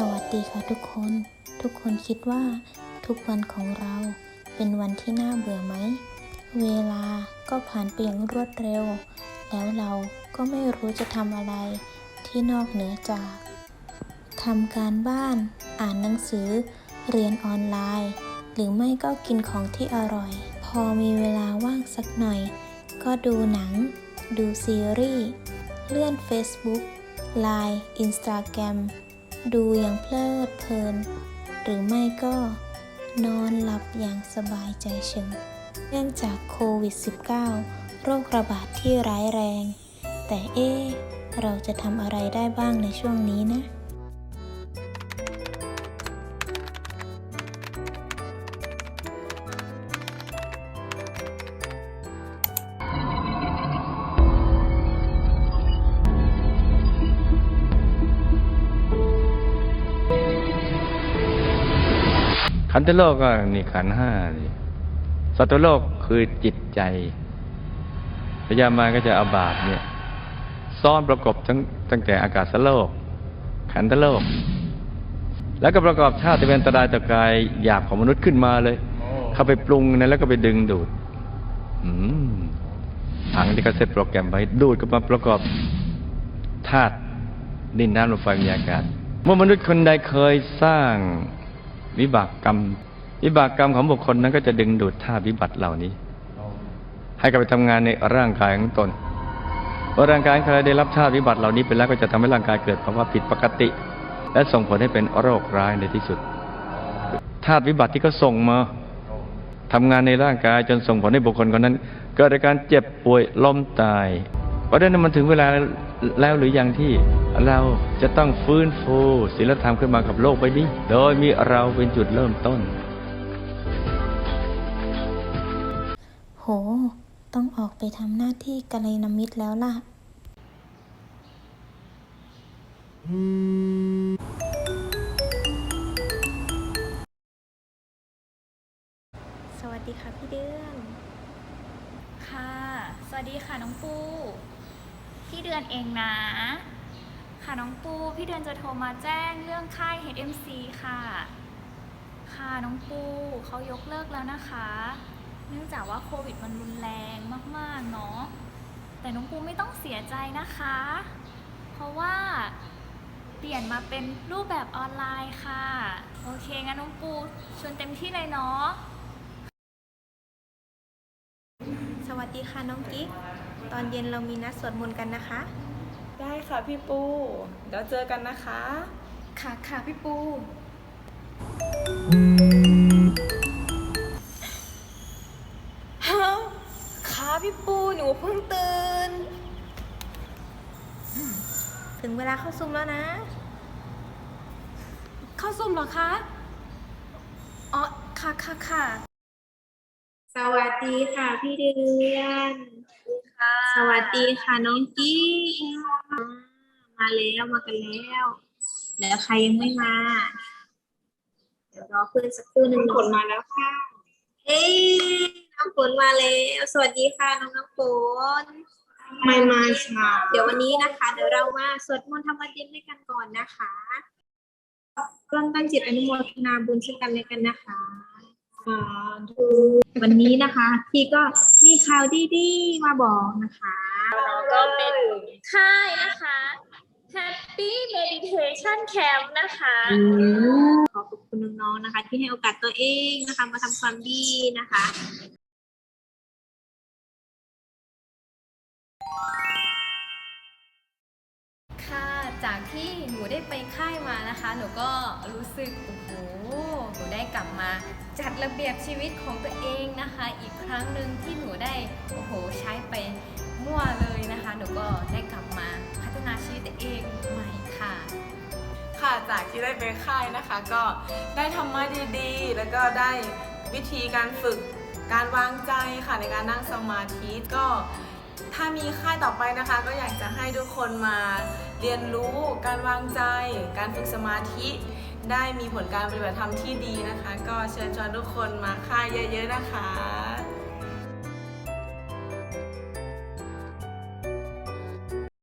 สวัสดีค่ะทุกคน ทุกคนคิดว่าทุกวันของเราเป็นวันที่น่าเบื่อไหม เวลาก็ผ่านไปอย่างรวดเร็ว แล้วเราก็ไม่รู้จะทำอะไรที่นอกเหนือจากทำการบ้าน อ่านหนังสือ เรียนออนไลน์ หรือไม่ก็กินของที่อร่อย พอมีเวลาว่างสักหน่อย ก็ดูหนัง ดูซีรีส์ เลื่อน Facebook Line Instagram ดูอย่างเพลิดเพลิน หรือไม่ก็นอนหลับอย่างสบายใจเฉิงเนื่องจากโควิด -19 โรคระบาดที่ร้ายแรง แต่เอ๊เราจะทำอะไรได้บ้างในช่วงนี้นะ ขันธโลกก็นี่ขันห้านี่สัตว์โลกคือจิตใจพยามาก็จะเอาบาปเนี่ยซ่อนประกอบทั้งตั้งแต่อากาศโลก ขันธโลก แล้วก็ประกอบชาติเป็นตรายต่อกายหยาบของมนุษย์ขึ้นมาเลย เข้าไปปรุงนะแล้วก็ไปดึงดูดอถังที่เขาเซตโปรแกรมไว้ดูดก็มาประกอบธาตุดินน้ำลมไฟมีอากาศ เมื่อมนุษย์คนใดเคยสร้าง วิบากกรรม วิบากกรรมของบุคคลนั้นก็จะดึงดูดธาตุวิบัติเหล่านี้ ให้กลับไปทำงานในร่างกายของตนเมื่อร่างกายใครได้รับธาตุวิบัติเหล่านี้ไปแล้วก็จะทำให้ร่างกายเกิดภาวะผิดปกติ และส่งผลให้เป็นโรคร้ายในที่สุดธาตุวิบัติที่เขาส่งมาทำงานในร่างกายจนส่งผลให้บุคคลคนนั้น เกิดอาการเจ็บป่วยล้มตายเพราะฉะนั้นมันถึงเวลาแล้วหรือยังที่ เราจะต้องฟื้นฟูศีลธรรมขึ้นมากับโลกใบนี้ โดยมีเราเป็นจุดเริ่มต้น โห ต้องออกไปทำหน้าที่กัลยาณมิตรแล้วล่ะ สวัสดีค่ะพี่เดือน ค่ะ สวัสดีค่ะน้องปู พี่เดือนเองนะ ค่ะน้องปูพี่เดือนจะโทรมาแจ้งเรื่องค่าย HMC ค่ะ ค่ะน้องปูเขายกเลิกแล้วนะคะ เนื่องจากว่าโควิดมันรุนแรงมากๆเนาะแต่น้องปูไม่ต้องเสียใจนะคะ เพราะว่าเปลี่ยนมาเป็นรูปแบบออนไลน์ค่ะ โอเคงั้นน้องปูชวนเต็มที่เลยเนาะสวัสดีค่ะน้องกิ๊กตอนเย็นเรามีนัดสวดมนต์กันนะคะ ได้ค่ะพี่ปู เดี๋ยวเจอกันนะคะ ค่ะค่ะพี่ปู ฮะค่ะพี่ปูหนูเพิ่งตื่น ถึงเวลาเข้าซุ่มแล้วนะ เข้าซุ่มเหรอคะ อ๋อ ค่ะค่ะค่ะ สวัสดีค่ะพี่เดือน สวัสดีค่ะน้องกี้มาแล้วมากันแล้วแล้วใครยังไม่มา เดี๋ยวรอเพื่อนสักครู่หนึ่งฝนมาแล้วค่ะเอ้ยน้องฝนมาแล้ว สวัสดีค่ะน้องน้ำฝนไม่มาช้าเดี๋ยววันนี้นะคะ เดี๋ยวเรามาสวดมนต์ธรรมดินด้วยกันก่อนนะคะร่วมตั้งจิตอนุโมทนาบุญซึ่งกันและกันนะคะสาธุวันนี้นะคะ พี่ก็ มีข่าวดีๆ มาบอกนะคะก็เป็นค่ายนะคะ Happy Meditation Camp นะคะขอขอบคุณน้องๆนะคะ ที่ให้โอกาสตัวเองนะคะ มาทำความดีนะคะ จากที่หนูได้ไปค่ายมานะคะ หนูก็รู้สึกโอ้โหหนูได้กลับมาจัดระเบียบชีวิตของตัวเองนะคะ อีกครั้งหนึ่งที่หนูได้โอ้โหใช้ไปมั่วเลยนะคะ หนูก็ได้กลับมาพัฒนาชีวิตตัวเองใหม่ค่ะ ค่ะจากที่ได้ไปค่ายนะคะ ก็ได้ธรรมะดีๆ แล้วก็ได้วิธีการฝึกการวางใจค่ะในการนั่งสมาธิก็ ถ้ามีค่ายต่อไปนะคะก็อยากจะให้ทุกคนมาเรียนรู้การวางใจ การฝึกสมาธิ ได้มีผลการปฏิบัติธรรมที่ดีนะคะ ก็เชิญชวนทุกคนมาค่ายเยอะ ๆ นะคะ